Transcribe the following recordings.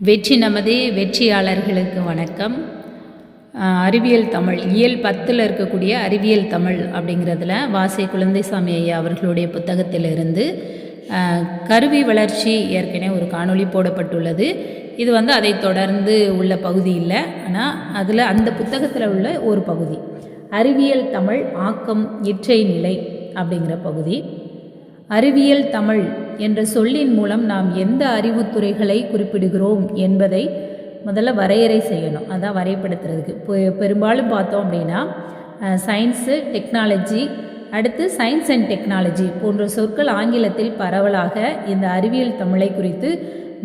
வெற்றி நமது வெற்றியாளர்களுக்கு வணக்கம். அறிவியல் தமிழ் இயல் பத்தில் இருக்கக்கூடிய அறிவியல் தமிழ் அப்படிங்கிறதுல வாசை குழந்தைசாமி ஐயா அவர்களுடைய புத்தகத்திலிருந்து கருவி வளர்ச்சி ஏற்கனவே ஒரு காணொளி போடப்பட்டுள்ளது. இது வந்து அதை தொடர்ந்து உள்ள பகுதி இல்லை ஆனால் அதில் அந்த புத்தகத்தில் உள்ள ஒரு பகுதி. அறிவியல் தமிழ் ஆக்கம் இற்றை நிலை அப்படிங்கிற பகுதி. அறிவியல் தமிழ் என்ற சொல்லின் மூலம் நாம் எந்த அறிவுத்துறைகளை குறிப்பிடுகிறோம் என்பதை முதல்ல வரையறை செய்யணும். அதான் வரைபடுத்துறதுக்கு பெரும்பாலும் பார்த்தோம் அப்படின்னா சயின்ஸு டெக்னாலஜி அடுத்து சயின்ஸ் அண்ட் டெக்னாலஜி போன்ற சொற்கள் ஆங்கிலத்தில் பரவலாக இந்த அறிவியல் தமிழை குறித்து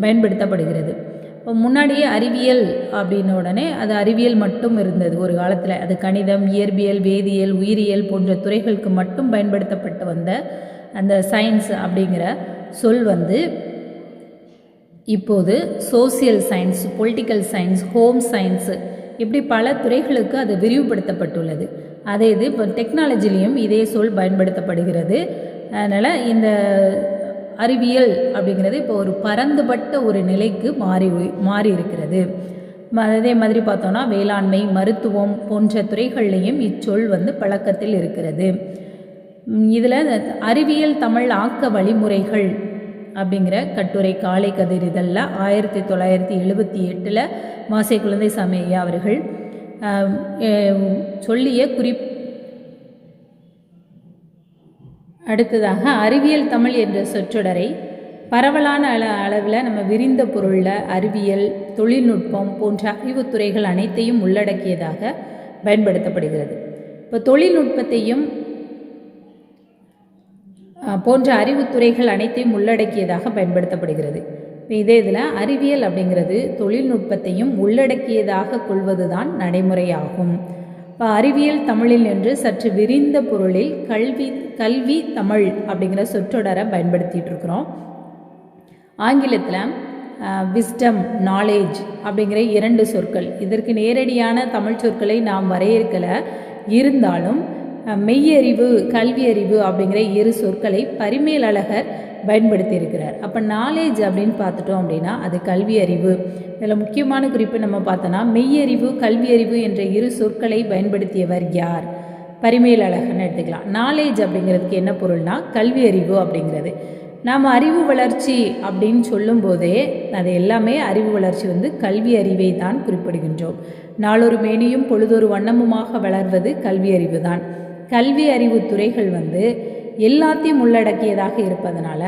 பயன்படுத்தப்படுகிறது. இப்போ முன்னாடியே அறிவியல் அப்படின்ன உடனே அது அறிவியல் மட்டும் இருந்தது. ஒரு காலத்தில் அது கணிதம் இயற்பியல் வேதியியல் உயிரியல் போன்ற துறைகளுக்கு மட்டும் பயன்படுத்தப்பட்டு வந்த அந்த சயின்ஸ் அப்படிங்கிற சொல் வந்து இப்போது social science political science home science இப்படி பல துறைகளுக்கு அது விரிவுபடுத்தப்பட்டுள்ளது. அதே இது இப்போ டெக்னாலஜிலையும் இதே சொல் பயன்படுத்தப்படுகிறது. அதனால் இந்த அறிவியல் அப்படிங்கிறது இப்போ ஒரு பரந்துபட்ட ஒரு நிலைக்கு மாறி மாறி இருக்கிறது. அதே மாதிரி பார்த்தோன்னா வேளாண்மை மருத்துவம் போன்ற துறைகள்லையும் இச்சொல் வந்து பழக்கத்தில் இருக்கிறது. இதில் அறிவியல் தமிழ் ஆக்க வழிமுறைகள் அப்படிங்கிற கட்டுரை காலை கதிரிதழில் ஆயிரத்தி தொள்ளாயிரத்தி எழுபத்தி எட்டில் மாசை குழந்தைசாமி ஐயா அவர்கள் சொல்லிய குறிப் அடுத்ததாக அறிவியல் தமிழ் என்ற சொற்றொடரை பரவலான அள அளவில் நம்ம விரிந்த பொருளில் அறிவியல் தொழில்நுட்பம் போன்ற அறிவுத்துறைகள் அனைத்தையும் உள்ளடக்கியதாக பயன்படுத்தப்படுகிறது. இப்போ தொழில்நுட்பத்தையும் போன்ற அறிவுத்துறைகள் அனைத்தையும் உள்ளடக்கியதாக பயன்படுத்தப்படுகிறது. இப்போ இதே இதில் அறிவியல் அப்படிங்கிறது தொழில்நுட்பத்தையும் உள்ளடக்கியதாக கொள்வதுதான் நடைமுறையாகும். இப்போ அறிவியல் தமிழில் என்று சற்று விரிந்த பொருளில் கல்வி கல்வி தமிழ் அப்படிங்கிற சொற்றொடரை பயன்படுத்திட்டு இருக்கிறோம். ஆங்கிலத்தில் விஸ்டம் நாலேஜ் அப்படிங்கிற இரண்டு சொற்கள். இதற்கு நேரடியான தமிழ் சொற்களை நாம் வரையறுக்கல. இருந்தாலும் மெய்யறிவு கல்வியறிவு அப்படிங்கிற இரு சொற்களை பரிமேலழகர் பயன்படுத்தியிருக்கிறார். அப்போ நாலேஜ் அப்படின்னு பார்த்துட்டோம் அப்படின்னா அது கல்வி அறிவு இதில் முக்கியமான குறிப்பு நம்ம பார்த்தோன்னா மெய்யறிவு கல்வியறிவு என்ற இரு சொற்களை பயன்படுத்தியவர் யார்? பரிமேலழகன்னு எடுத்துக்கலாம். நாலேஜ் அப்படிங்கிறதுக்கு என்ன பொருள்னா கல்வி அறிவு அப்படிங்கிறது. நாம் அறிவு வளர்ச்சி அப்படின்னு சொல்லும்போதே அது எல்லாமே அறிவு வளர்ச்சி வந்து கல்வி அறிவை தான் குறிப்பிடுகின்றோம். நாளொரு மேனியும் பொழுதொரு வண்ணமுமாக வளர்வது கல்வி அறிவு தான். கல்வி அறிவு துறைகள் வந்து எல்லாத்தையும் உள்ளடக்கியதாக இருப்பதனால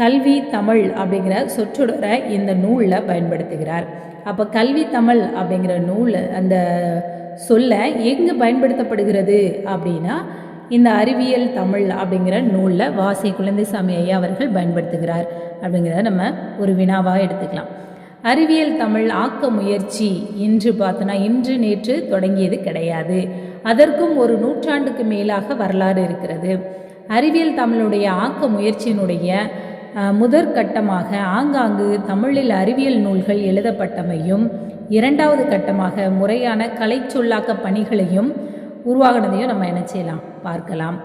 கல்வி தமிழ் அப்படிங்கிற சொற்றொடரை இந்த நூலில் பயன்படுத்துகிறார். அப்போ கல்வி தமிழ் அப்படிங்கிற நூல் அந்த சொல்ல எங்கே பயன்படுத்தப்படுகிறது அப்படின்னா இந்த அறிவியல் தமிழ் அப்படிங்கிற நூலில் வாசி குழந்தைசாமி ஐயா அவர்கள் பயன்படுத்துகிறார் அப்படிங்கிறத நம்ம ஒரு வினாவாக எடுத்துக்கலாம். அறிவியல் தமிழ் ஆக்க முயற்சி இன்று பார்த்தோன்னா இன்று நேற்று தொடங்கியது கிடையாது. அதற்கும் ஒரு நூற்றாண்டுக்கு மேலாக வரலாறு இருக்கிறது. அறிவியல் தமிழுடைய ஆக்க முயற்சியினுடைய முதற்கட்டமாக ஆங்காங்கு தமிழில் அறிவியல் நூல்கள் எழுதப்பட்டமையும் இரண்டாவது கட்டமாக முறையான கலை சொல்லாக்க பணிகளையும் உருவாகினதையும் நம்ம என்ன செய்யலாம்? பார்க்கலாம்.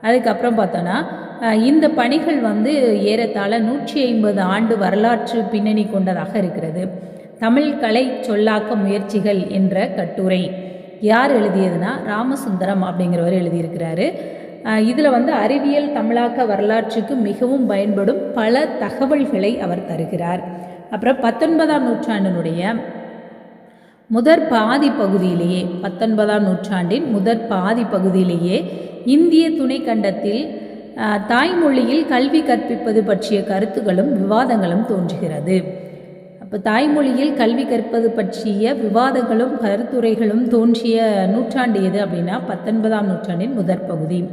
அதுக்கப்புறம் பார்த்தோன்னா இந்த பணிகள் வந்து ஏறத்தாழ நூற்றி ஐம்பது ஆண்டு வரலாற்று பின்னணி கொண்டதாக இருக்கிறது. தமிழ் கலை சொல்லாக்க முயற்சிகள் என்ற கட்டுரை. யார் எழுதியதுன்னா ராமசுந்தரம் அப்படிங்கிறவர் எழுதியிருக்கிறாரு. இதில் வந்து அறிவியல் தமிழாக்க வரலாற்றுக்கு மிகவும் பயன்படும் பல தகவல்களை அவர் தருகிறார். அப்புறம் பத்தொன்பதாம் நூற்றாண்டினுடைய முதற் பாதி பகுதியிலேயே பத்தொன்பதாம் நூற்றாண்டின் முதற் பாதி பகுதியிலேயே இந்திய துணைக்கண்டத்தில் தாய்மொழியில் கல்வி கற்பிப்பது பற்றிய கருத்துகளும் விவாதங்களும் தோன்றுகிறது. இப்போ தாய்மொழியில் கல்வி கற்பது பற்றிய விவாதங்களும் கருத்துரைகளும் தோன்றிய நூற்றாண்டு எது அப்படின்னா பத்தொன்பதாம் நூற்றாண்டின் முதற் பகுதி.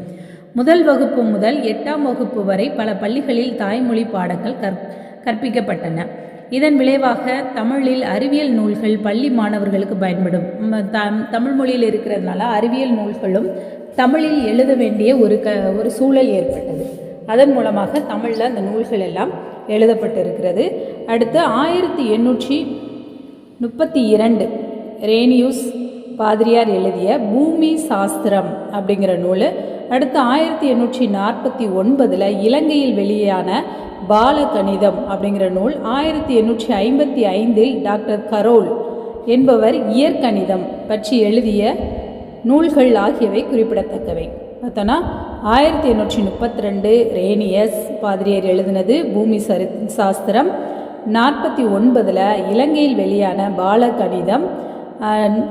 முதல் வகுப்பு முதல் எட்டாம் வகுப்பு வரை பல பள்ளிகளில் தாய்மொழி பாடங்கள் கற் கற்பிக்கப்பட்டன. இதன் விளைவாக தமிழில் அறிவியல் நூல்கள் பள்ளி மாணவர்களுக்கு பயன்படும். த- தமிழ் மொழியில் இருக்கிறதுனால அறிவியல் நூல்களும் தமிழில் எழுத வேண்டிய ஒரு க ஒரு சூழல் ஏற்பட்டது. அதன் மூலமாக தமிழில் அந்த நூல்கள் எல்லாம் எழுதப்பட்டிருக்கிறது. அடுத்து ஆயிரத்தி எண்ணூற்றி முப்பத்தி இரண்டு. ரேனியூஸ் பாதிரியார் எழுதிய பூமி சாஸ்திரம் அப்படிங்கிற நூல். அடுத்து ஆயிரத்தி எண்ணூற்றி நாற்பத்தி ஒன்பதில் இலங்கையில் வெளியான பாலகணிதம் அப்படிங்கிற நூல். ஆயிரத்தி எண்ணூற்றி ஐம்பத்தி ஐந்தில் டாக்டர் கரோல் என்பவர் இயற்கணிதம் பற்றி எழுதிய நூல்கள் ஆகியவை குறிப்பிடத்தக்கவை. பார்த்தோன்னா ஆயிரத்தி எண்ணூற்றி முப்பத்தி ரெண்டு ரேனியஸ் பாதிரியர் எழுதினது பூமி சரி சாஸ்திரம். நாற்பத்தி ஒன்பதில் இலங்கையில் வெளியான பால கணிதம்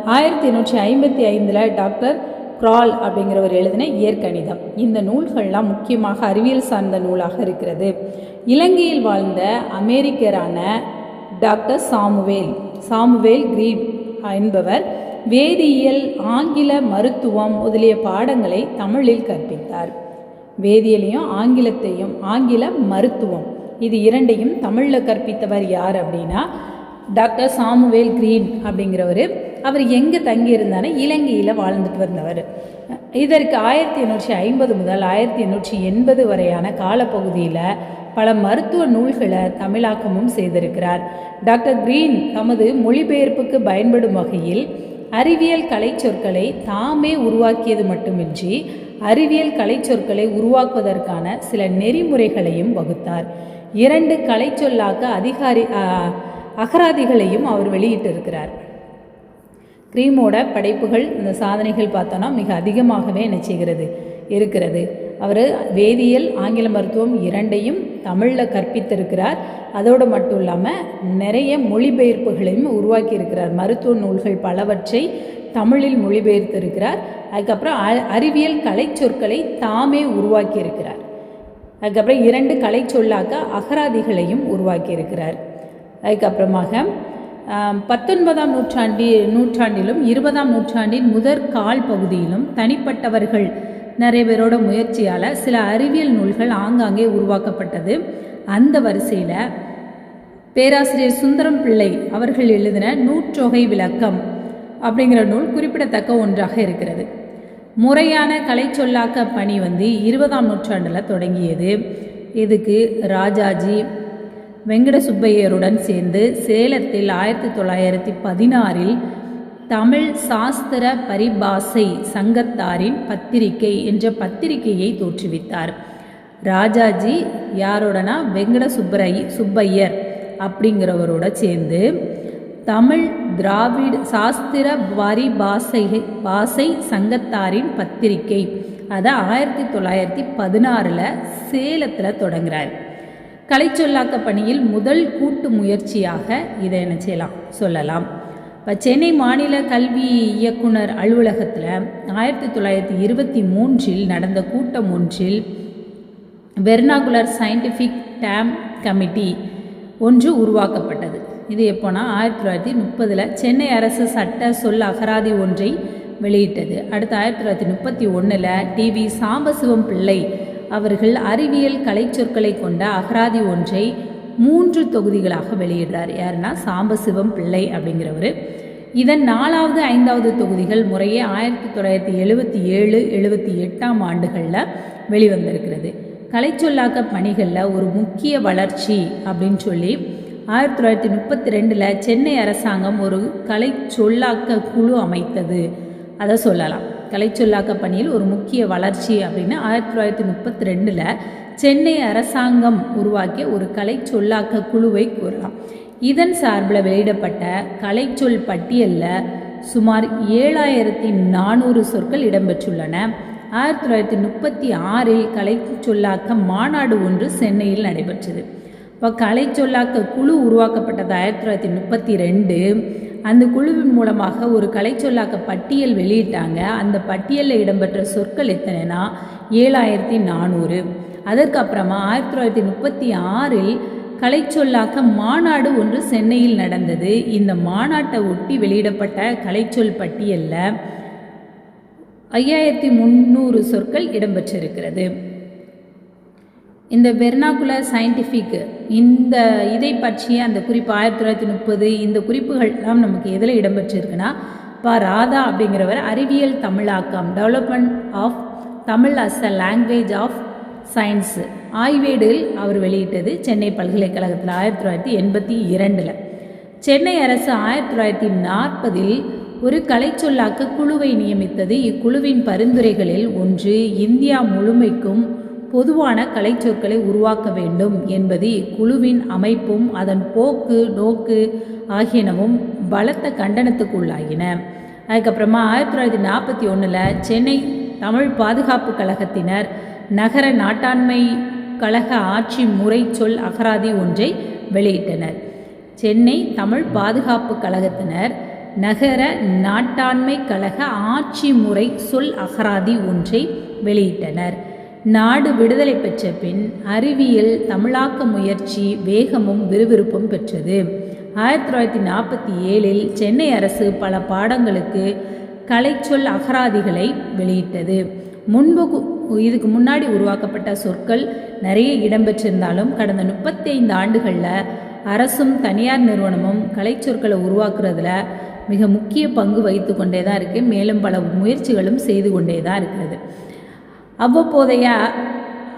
ஆயிரத்தி எண்ணூற்றி ஐம்பத்தி ஐந்தில் டாக்டர் கிரால் அப்படிங்கிறவர் எழுதின இயற்கணிதம் இந்த நூல்கள்லாம் முக்கியமாக அறிவியல் சார்ந்த நூலாக இருக்கிறது. இலங்கையில் வாழ்ந்த அமெரிக்கரான டாக்டர் சாமுவேல் சாமுவேல் கிரீட் என்பவர் வேதியியல் ஆங்கில மருத்துவம் முதலிய பாடங்களை தமிழில் கற்பித்தார். வேதியியலையும் ஆங்கிலத்தையும் ஆங்கில மருத்துவம் இது இரண்டையும் தமிழில் கற்பித்தவர் யார் அப்படின்னா டாக்டர் சாமுவேல் கிரீன் அப்படிங்கிறவர். அவர் எங்கே தங்கியிருந்தானே இலங்கையில் வாழ்ந்துட்டு வந்தவர். இதற்கு ஆயிரத்தி எண்ணூற்றி ஐம்பது முதல் ஆயிரத்தி எண்ணூற்றி எண்பது வரையான காலப்பகுதியில் பல மருத்துவ நூல்களை தமிழாக்கமும் செய்திருக்கிறார். டாக்டர் கிரீன் தமது மொழிபெயர்ப்புக்கு பயன்படும் வகையில் அறிவியல் கலைச்சொற்களை தாமே உருவாக்கியது மட்டுமின்றி அறிவியல் கலைச்சொற்களை உருவாக்குவதற்கான சில நெறிமுறைகளையும் வகுத்தார். இரண்டு கலைச்சொல்லாக்க அதிகாரி அகராதிகளையும் அவர் வெளியிட்டிருக்கிறார். கிரீமோட படைப்புகள் இந்த சாதனைகள் பார்த்தோன்னா மிக அதிகமாகவே என்ன செய்கிறது? இருக்கிறது. அவர் வேதியியல் ஆங்கில மருத்துவம் இரண்டையும் தமிழில் கற்பித்திருக்கிறார். அதோடு மட்டும் இல்லாமல் நிறைய மொழிபெயர்ப்புகளையும் உருவாக்கி இருக்கிறார் மருத்துவ நூல்கள் பலவற்றை தமிழில் மொழிபெயர்த்திருக்கிறார். அதுக்கப்புறம் அறிவியல் கலை சொற்களை தாமே உருவாக்கியிருக்கிறார். அதுக்கப்புறம் இரண்டு கலை சொல்லாக அகராதிகளையும் உருவாக்கியிருக்கிறார். அதுக்கப்புறமாக பத்தொன்பதாம் நூற்றாண்டி நூற்றாண்டிலும் இருபதாம் நூற்றாண்டின் முதற் கால் பகுதியிலும் தனிப்பட்டவர்கள் நிறைய பேரோட முயற்சியால் சில அறிவியல் நூல்கள் ஆங்காங்கே உருவாக்கப்பட்டது. அந்த வரிசையில் பேராசிரியர் சுந்தரம் பிள்ளை அவர்கள் எழுதின நூற்றொகை விளக்கம் அப்படிங்கிற நூல் குறிப்பிடத்தக்க ஒன்றாக இருக்கிறது. முறையான கலை சொல்லாக்க பணி வந்து இருபதாம் நூற்றாண்டில் தொடங்கியது. இதுக்கு ராஜாஜி வெங்கட சுப்பையருடன் சேர்ந்து சேலத்தில் ஆயிரத்தி தொள்ளாயிரத்தி பதினாறில் தமிழ் சாஸ்திர பரிபாசை சங்கத்தாரின் பத்திரிகை என்ற பத்திரிகையை தோற்றுவித்தார். ராஜாஜி யாரோடனா? வெங்கட சுப்பரை சுப்பையர் அப்படிங்கிறவரோட சேர்ந்து தமிழ் திராவிட சாஸ்திர வரி பாசை பாசை சங்கத்தாரின் பத்திரிகை. அதை ஆயிரத்தி தொள்ளாயிரத்தி பதினாறில் சேலத்தில் தொடங்குறார். கலைச்சொல்லாக்க பணியில் முதல் கூட்டு முயற்சியாக இதை என்ன செய்யலாம் சொல்லலாம். இப்போ சென்னை மாநில கல்வி இயக்குனர் அலுவலகத்தில் ஆயிரத்தி தொள்ளாயிரத்தி இருபத்தி மூன்றில் நடந்த கூட்டம் ஒன்றில் வெர்னாகுலர் சயின்டிஃபிக் டேம் கமிட்டி ஒன்று உருவாக்கப்பட்டது. இது எப்போனா ஆயிரத்தி தொள்ளாயிரத்தி முப்பதில் சென்னை அரசு சட்ட சொல் அகராதி ஒன்றை வெளியிட்டது. அடுத்து ஆயிரத்தி தொள்ளாயிரத்தி முப்பத்தி ஒன்றில் டிவி சாம்பசிவம் பிள்ளை அவர்கள் அறிவியல் கலைச்சொற்களை கொண்ட அகராதி ஒன்றை மூன்று தொகுதிகளாக வெளியிடுறார். யாருன்னா சாம்பசிவம் பிள்ளை அப்படிங்கிறவர். இதன் நாலாவது ஐந்தாவது தொகுதிகள் முறையே ஆயிரத்தி தொள்ளாயிரத்தி எழுபத்தி ஏழு எழுபத்தி எட்டாம் ஆண்டுகளில் வெளிவந்திருக்கிறது. கலைச்சொல்லாக்க பணிகளில் ஒரு முக்கிய வளர்ச்சி அப்படின்னு சொல்லி ஆயிரத்தி தொள்ளாயிரத்தி முப்பத்தி ரெண்டில் சென்னை அரசாங்கம் ஒரு கலை சொல்லாக்க குழு அமைத்தது. அதை சொல்லலாம். கலைச்சொல்லாக்க பணியில் ஒரு முக்கிய வளர்ச்சி அப்படின்னு ஆயிரத்தி தொள்ளாயிரத்தி முப்பத்தி ரெண்டில் சென்னை அரசாங்கம் உருவாக்கிய ஒரு கலை சொல்லாக்க குழுவை கூறலாம். இதன் சார்பில் வெளியிடப்பட்ட கலைச்சொல் பட்டியலில் சுமார் ஏழாயிரத்தி நானூறு சொற்கள் இடம்பெற்றுள்ளன. ஆயிரத்தி தொள்ளாயிரத்தி முப்பத்தி ஆறில் கலை சொல்லாக்க மாநாடு ஒன்று சென்னையில் நடைபெற்றது. இப்போ கலை சொல்லாக்க குழு உருவாக்கப்பட்டது ஆயிரத்தி தொள்ளாயிரத்தி முப்பத்தி ரெண்டு அந்த குழுவின் மூலமாக ஒரு கலை சொல்லாக்க பட்டியல் வெளியிட்டாங்க. அந்த பட்டியலில் இடம்பெற்ற சொற்கள் எத்தனைனா ஏழாயிரத்தி நானூறு. அதற்கப்புறமா ஆயிரத்தி தொள்ளாயிரத்தி முப்பத்தி ஆறில் கலைச்சொல்லாக்க மாநாடு ஒன்று சென்னையில் நடந்தது. இந்த மாநாட்டை ஒட்டி வெளியிடப்பட்ட கலைச்சொல் பட்டியலில் ஐயாயிரத்தி முந்நூறு சொற்கள் இடம்பெற்றிருக்கிறது. இந்த வெர்னாகுலர் சயின்டிஃபிக் இந்த இதை பற்றிய அந்த குறிப்பு ஆயிரத்தி தொள்ளாயிரத்தி முப்பது இந்த குறிப்புகள்லாம் நமக்கு எதில் இடம்பெற்றிருக்குன்னா பா ராதா அப்படிங்கிறவர் அறிவியல் தமிழாக்கம் development of Tamil as a language of science ஆய்வேடில் அவர் வெளியிட்டது சென்னை பல்கலைக்கழகத்தில் ஆயிரத்தி தொள்ளாயிரத்தி எண்பத்தி இரண்டில். சென்னை அரசு ஆயிரத்தி தொள்ளாயிரத்தி நாற்பதில் ஒரு கலைச்சொல்லாக்க குழுவை நியமித்தது. இக்குழுவின் பரிந்துரைகளில் ஒன்று இந்தியா முழுமைக்கும் பொதுவான கலைச்சொற்களை உருவாக்க வேண்டும் என்பது இக்குழுவின் அமைப்பும் அதன் போக்கு நோக்கு ஆகியனவும் பலத்த கண்டனத்துக்குள்ளாகின அதுக்கப்புறமா ஆயிரத்தி தொள்ளாயிரத்தி நாற்பத்தி ஒன்றில் சென்னை தமிழ் பாதுகாப்பு கழகத்தினர் நகர நாட்டாண்மை கழக ஆட்சி முறை சொல் அகராதி ஒன்றை வெளியிட்டனர். சென்னை தமிழ் பாதுகாப்பு கழகத்தினர் நகர நாட்டாண்மை கழக ஆட்சி முறை சொல் அகராதி ஒன்றை வெளியிட்டனர். நாடு விடுதலை பெற்ற பின் அறிவியல் தமிழாக்க முயற்சி வேகமும் விறுவிறுப்பும் பெற்றது. ஆயிரத்தி தொள்ளாயிரத்தி நாற்பத்தி ஏழில் சென்னை அரசு பல பாடங்களுக்கு கலைச்சொல் அகராதிகளை வெளியிட்டது. முன்பு இதுக்கு முன்னாடி உருவாக்கப்பட்ட சொற்கள் நிறைய இடம்பெற்றிருந்தாலும் கடந்த முப்பத்தைந்து ஆண்டுகளில் அரசும் தனியார் நிறுவனமும் கலைச்சொற்களை உருவாக்குறதுல மிக முக்கிய பங்கு வகித்து கொண்டே தான் இருக்குது மேலும் பல முயற்சிகளும் செய்து கொண்டே தான் இருக்கிறது. அவ்வப்போதைய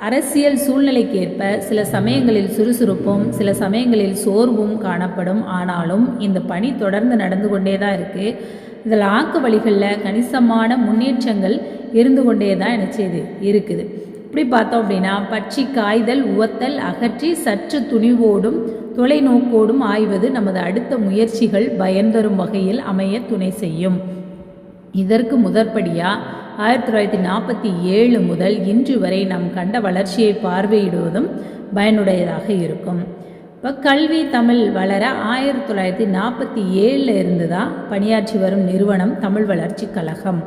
அரசியல் சூழ்நிலைக்கு ஏற்ப சில சமயங்களில் சுறுசுறுப்பும் சில சமயங்களில் சோர்வும் காணப்படும். ஆனாலும் இந்த பணி தொடர்ந்து நடந்து கொண்டே தான் இருக்குது இதில் ஆக்கு வழிகளில் கணிசமான முன்னேற்றங்கள் இருந்து கொண்டே தான் என்ன செய்யுது இருக்குது. இப்படி பார்த்தோம் அப்படின்னா பட்சி காய்தல் உவத்தல் அகற்றி சற்று துணிவோடும் தொலைநோக்கோடும் ஆய்வது நமது அடுத்த முயற்சிகள் பயன்தரும் வகையில் அமைய துணை செய்யும். இதற்கு முதற்படியாக ஆயிரத்தி தொள்ளாயிரத்தி நாற்பத்தி ஏழு முதல் இன்று வரை நாம் கண்ட வளர்ச்சியை பார்வையிடுவதும் பயனுடையதாக இருக்கும். இப்போ கல்வி தமிழ் வளர ஆயிரத்தி தொள்ளாயிரத்தி நாற்பத்தி ஏழில் இருந்து தான் பணியாற்றி வரும் நிறுவனம் தமிழ் வளர்ச்சி கழகம்.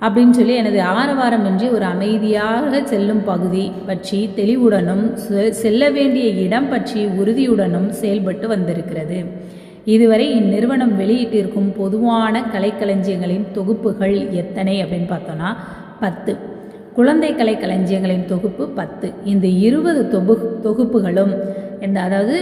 அப்படின்னு சொல்லி எனது ஆரவாரம் என்று ஒரு அமைதியாக செல்லும் பகுதி பற்றி தெளிவுடனும் செ- செல்ல வேண்டிய இடம் பற்றி உறுதியுடனும் செயல்பட்டு வந்திருக்கிறது. இதுவரை இந்நிறுவனம் வெளியிட்டிருக்கும் பொதுவான கலைக்களஞ்சியங்களின் தொகுப்புகள் எத்தனை அப்படின்னு பார்த்தோன்னா பத்து. குழந்தை கலை களஞ்சியங்களின் தொகுப்பு பத்து. இந்த இருபது தொகு தொகுப்புகளும் இந்த அதாவது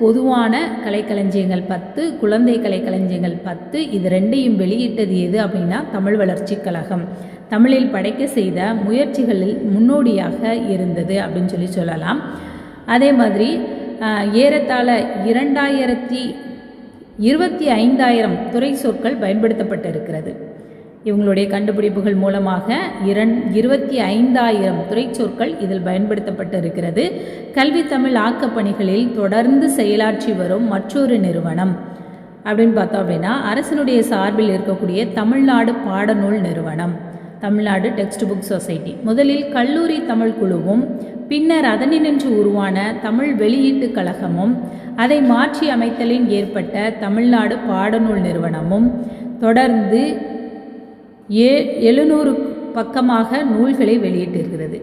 பொதுவான கலைக்களஞ்சியங்கள் பத்து குழந்தை கலைக்களஞ்சியங்கள் பத்து இது ரெண்டையும் வெளியிட்டது எது அப்படின்னா தமிழ் வளர்ச்சி கழகம். தமிழில் படைக்க செய்த முயற்சிகளில் முன்னோடியாக இருந்தது அப்படின்னு சொல்லி சொல்லலாம். அதே மாதிரி ஏறத்தாழ இரண்டாயிரத்தி இருபத்தி ஐந்தாயிரம் துறை சொற்கள் பயன்படுத்தப்பட்டிருக்கிறது. இவங்களுடைய கண்டுபிடிப்புகள் மூலமாக இரண் இருபத்தி ஐந்தாயிரம் துறை சொற்கள் இதில் பயன்படுத்தப்பட்டிருக்கிறது. கல்வி தமிழ் ஆக்கப்பணிகளில் தொடர்ந்து செயலாற்றி வரும் மற்றொரு நிறுவனம். அப்படின்னு பார்த்தோம் அப்படின்னா அரசினுடைய சார்பில் இருக்கக்கூடிய தமிழ்நாடு பாடநூல் நிறுவனம். Tamil Nadu text book society. முதலில் கல்லூரி தமிழ் குழுவும் பின்னர் அதனின்று உருவான தமிழ் வெளியீட்டுக் கழகமும் அதை மாற்றி அமைத்தலின் ஏற்பட்ட தமிழ்நாடு பாடநூல் நிறுவனமும் தொடர்ந்து ஏ எழுநூறு பக்கமாக நூல்களை வெளியிட்டிருக்கிறது.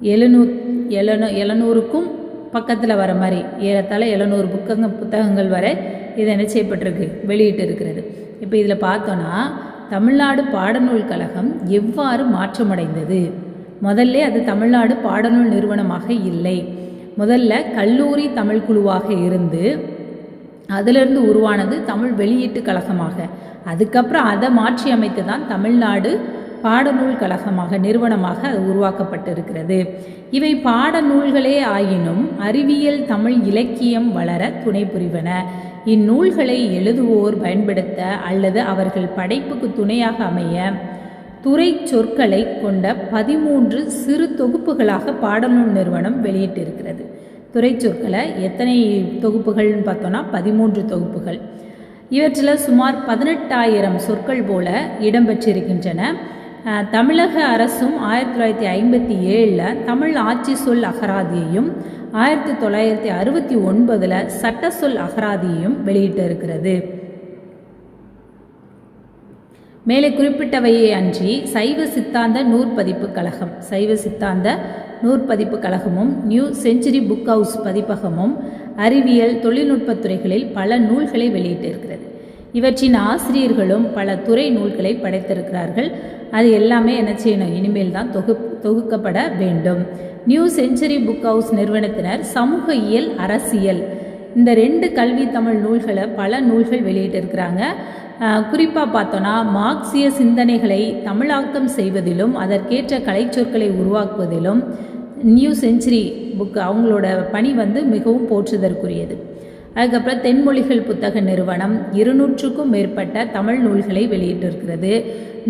எழுநூ எழுநூ எழுநூறுக்கும் பக்கத்தில் வர மாதிரி ஏறத்தாழ எழுநூறு புக்கங்க புத்தகங்கள் வரை இது என்ன செய்யப்பட்டிருக்கு வெளியிட்டு இருக்கிறது இப்போ இதில் பார்த்தோன்னா தமிழ்நாடு பாடநூல் கழகம் எவ்வாறு மாற்றமடைந்தது? முதல்ல அது தமிழ்நாடு பாடநூல் நிறுவனமாக இல்லை. முதல்ல கல்லூரி தமிழ் குழுவாக இருந்து அதிலிருந்து உருவானது தமிழ் வெளியீட்டு கழகமாக. அதுக்கப்புறம் அதை மாற்றி அமைத்து தான் தமிழ்நாடு பாடநூல் கழகமாக நிறுவனமாக அது உருவாக்கப்பட்டிருக்கிறது. இவை பாடநூல்களே ஆயினும் அறிவியல் தமிழ் இலக்கியம் வளர துணை புரிவன. இந்நூல்களை எழுதுவோர் பயன்படுத்த அல்லது அவர்கள் படைப்புக்கு துணையாக அமைய துறை சொற்களை கொண்ட பதிமூன்று சிறு தொகுப்புகளாக பாடநூல் நிறுவனம் வெளியிட்டிருக்கிறது. துறை சொற்களை எத்தனை தொகுப்புகள்னு பார்த்தோன்னா பதிமூன்று தொகுப்புகள். இவற்றில் சுமார் பதினெட்டாயிரம் சொற்கள் போல இடம்பெற்றிருக்கின்றன. தமிழக அரசும் ஆயிரத்தி தொள்ளாயிரத்தி ஐம்பத்தி ஏழில் தமிழ் ஆட்சி சொல் அகராதியையும் ஆயிரத்தி தொள்ளாயிரத்தி அறுபத்தி ஒன்பதில் சட்ட சொல் அகராதியையும் வெளியிட்டிருக்கிறது. மேலே குறிப்பிட்டவையே அன்றி சைவ சித்தாந்த நூற்பதிப்பு கழகம். சைவ சித்தாந்த நூற்பதிப்பு கழகமும் நியூ செஞ்சுரி புக் ஹவுஸ் பதிப்பகமும் அறிவியல் தொழில்நுட்பத் துறைகளில் பல நூல்களை வெளியிட்டிருக்கிறது. இவற்றின் ஆசிரியர்களும் பல துறை நூல்களை படைத்திருக்கிறார்கள். அது எல்லாமே என்ன செய்யணும்? இனிமேல் தான் தொகு தொகுக்கப்பட வேண்டும். நியூ செஞ்சுரி புக் ஹவுஸ் நிறுவனத்தினர் சமூக இயல் அரசியல் இந்த ரெண்டு கல்வி தமிழ் நூல்களை பல நூல்கள் வெளியிட்டிருக்கிறாங்க. குறிப்பாக பார்த்தோன்னா மார்க்சிய சிந்தனைகளை தமிழாக்கம் செய்வதிலும் அதற்கேற்ற கலைச்சொற்களை உருவாக்குவதிலும் நியூ செஞ்சுரி புக் அவங்களோட பணி வந்து மிகவும் போற்றுதற்குரியது. அதுக்கப்புறம் தென்மொழிகள் புத்தக நிறுவனம் இருநூற்றுக்கும் மேற்பட்ட தமிழ் நூல்களை வெளியிட்டிருக்கிறது.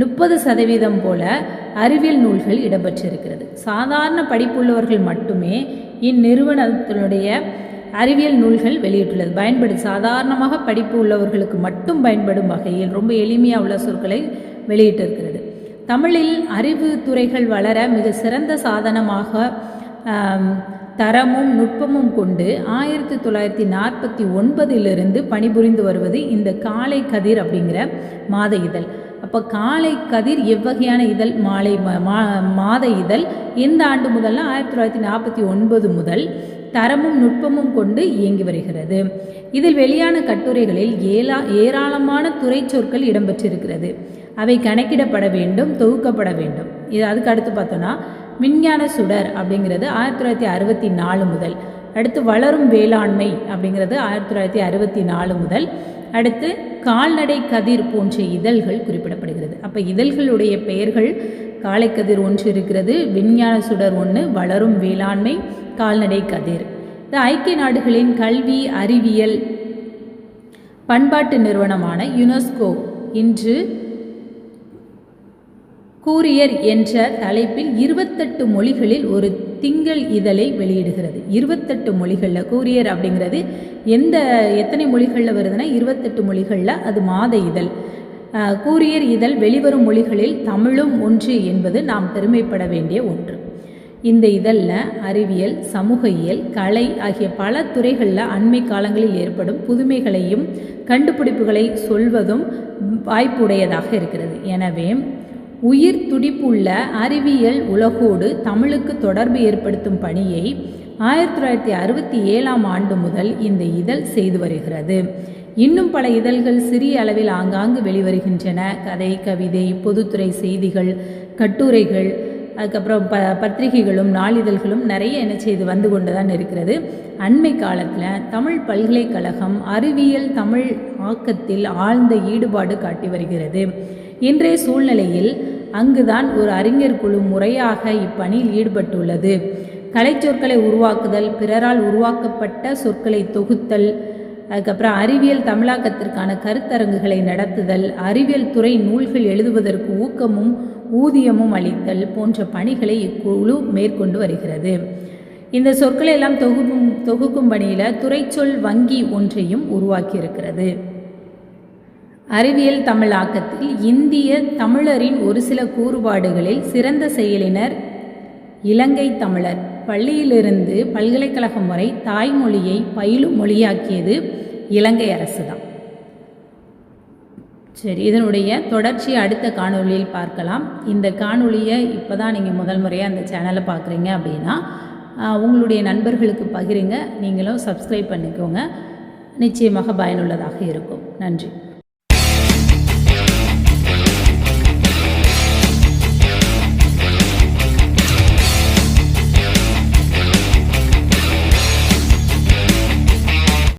முப்பது சதவீதம் போல அறிவியல் நூல்கள் இடம்பெற்றிருக்கிறது. சாதாரண படிப்புள்ளவர்கள் மட்டுமே இந்நிறுவனத்தினுடைய அறிவியல் நூல்கள் வெளியிட்டுள்ளது. பயன்படு சாதாரணமாக படிப்பு உள்ளவர்களுக்கு மட்டும் பயன்படும் வகையில் ரொம்ப எளிமையாக உள்ள சொற்களை வெளியிட்டிருக்கிறது. தமிழில் அறிவு துறைகள் வளர மிக சிறந்த சாதனமாக தரமும் நுட்பமும் கொண்டு ஆயிரத்தி தொள்ளாயிரத்தி நாற்பத்தி ஒன்பதிலிருந்து பணிபுரிந்து வருவது இந்த காலை கதிர் அப்படிங்கிற மாத இதழ். அப்போ காலை கதிர் எவ்வகையான இதழ்? மாலை மா- மாத இதழ். இந்த ஆண்டு முதல்ல ஆயிரத்தி தொள்ளாயிரத்தி நாற்பத்தி ஒன்பது முதல் தரமும் நுட்பமும் கொண்டு இயங்கி வருகிறது. இதில் வெளியான கட்டுரைகளில் ஏலா ஏராளமான துறை சொற்கள் இடம்பெற்றிருக்கிறது. அவை கணக்கிடப்பட வேண்டும் தொகுக்கப்பட வேண்டும். இது அதுக்கு அடுத்து பார்த்தோன்னா விஞ்ஞான சுடர் அப்படிங்கிறது ஆயிரத்தி தொள்ளாயிரத்தி அறுபத்தி நாலு முதல். அடுத்து வளரும் வேளாண்மை அப்படிங்கிறது ஆயிரத்தி தொள்ளாயிரத்தி அறுபத்தி நாலு முதல். அடுத்து கால்நடை கதிர் போன்ற இதழ்கள் குறிப்பிடப்படுகிறது. அப்போ இதழ்களுடைய பெயர்கள் காலைக்கதிர் ஒன்று இருக்கிறது விஞ்ஞான சுடர் ஒன்று வளரும் வேளாண்மை கால்நடை கதிர். இந்த ஐக்கிய நாடுகளின் கல்வி அறிவியல் பண்பாட்டு நிறுவனமான யுனெஸ்கோ இன்று கூரியர் என்ற தலைப்பில் இருபத்தெட்டு மொழிகளில் ஒரு திங்கள் இதழை வெளியிடுகிறது. இருபத்தெட்டு மொழிகளில் கூரியர் அப்படிங்கிறது எந்த எத்தனை மொழிகளில் வருதுன்னா இருபத்தெட்டு மொழிகளில் அது மாத இதழ். கூரியர் இதழ் வெளிவரும் மொழிகளில் தமிழும் ஒன்று என்பது நாம் பெருமைப்பட வேண்டிய ஒன்று. இந்த இதழில் அறிவியல் சமூகவியல் கலை ஆகிய பல துறைகளில் அண்மை காலங்களில் ஏற்படும் புதுமைகளையும் கண்டுபிடிப்புகளை சொல்வதும் வாய்ப்புடையதாக இருக்கிறது. எனவே உயிர் துடிப்புள்ள அறிவியல் உலகோடு தமிழுக்கு தொடர்பு ஏற்படுத்தும் பணியை ஆயிரத்தி தொள்ளாயிரத்தி அறுபத்தி ஏழாம் ஆண்டு முதல் இந்த இதழ் செய்து வருகிறது. இன்னும் பல இதழ்கள் சிறிய அளவில் ஆங்காங்கு வெளிவருகின்றன. கதை கவிதை பொதுத்துறை செய்திகள் கட்டுரைகள் அதுக்கப்புறம் ப பத்திரிகைகளும் நாளிதழ்களும் நிறைய என்ன செய்து வந்து கொண்டு தான் இருக்கிறது. அண்மை காலத்தில் தமிழ் பல்கலைக்கழகம் அறிவியல் தமிழ் ஆக்கத்தில் ஆழ்ந்த ஈடுபாடு காட்டி வருகிறது. இன்றைய சூழ்நிலையில் அங்குதான் ஒரு அறிஞர் குழு முறையாக இப்பணியில் ஈடுபட்டுள்ளது. கலைச்சொற்களை உருவாக்குதல் பிறரால் உருவாக்கப்பட்ட சொற்களை தொகுத்தல் அதுக்கப்புறம் அறிவியல் தமிழாக்கத்திற்கான கருத்தரங்குகளை நடத்துதல் அறிவியல் துறை நூல்கள் எழுதுவதற்கு ஊக்கமும் ஊதியமும் அளித்தல் போன்ற பணிகளை இக்குழு மேற்கொண்டு வருகிறது. இந்த சொற்களை எல்லாம் தொகுக்கும் தொகுக்கும் பணியில் துறைச்சொல் வங்கி ஒன்றையும் உருவாக்கியிருக்கிறது. அறிவியல் தமிழாக்கத்தில் இந்திய தமிழரின் ஒரு சில கூறுபாடுகளில் சிறந்த செயலினர் இலங்கை தமிழர். பள்ளியிலிருந்து பல்கலைக்கழகம் வரை தாய்மொழியை பயிலும் மொழியாக்கியது இலங்கை அரசு தான் சரி இதனுடைய தொடர்ச்சி அடுத்த காணொளியில் பார்க்கலாம். இந்த காணொலியை இப்போ தான் நீங்கள் முதல் முறையாக அந்த சேனலை பார்க்குறீங்க அப்படின்னா உங்களுடைய நண்பர்களுக்கு பகிருங்க. நீங்களும் சப்ஸ்கிரைப் பண்ணிக்கோங்க. நிச்சயமாக பயனுள்ளதாக இருக்கும். நன்றி.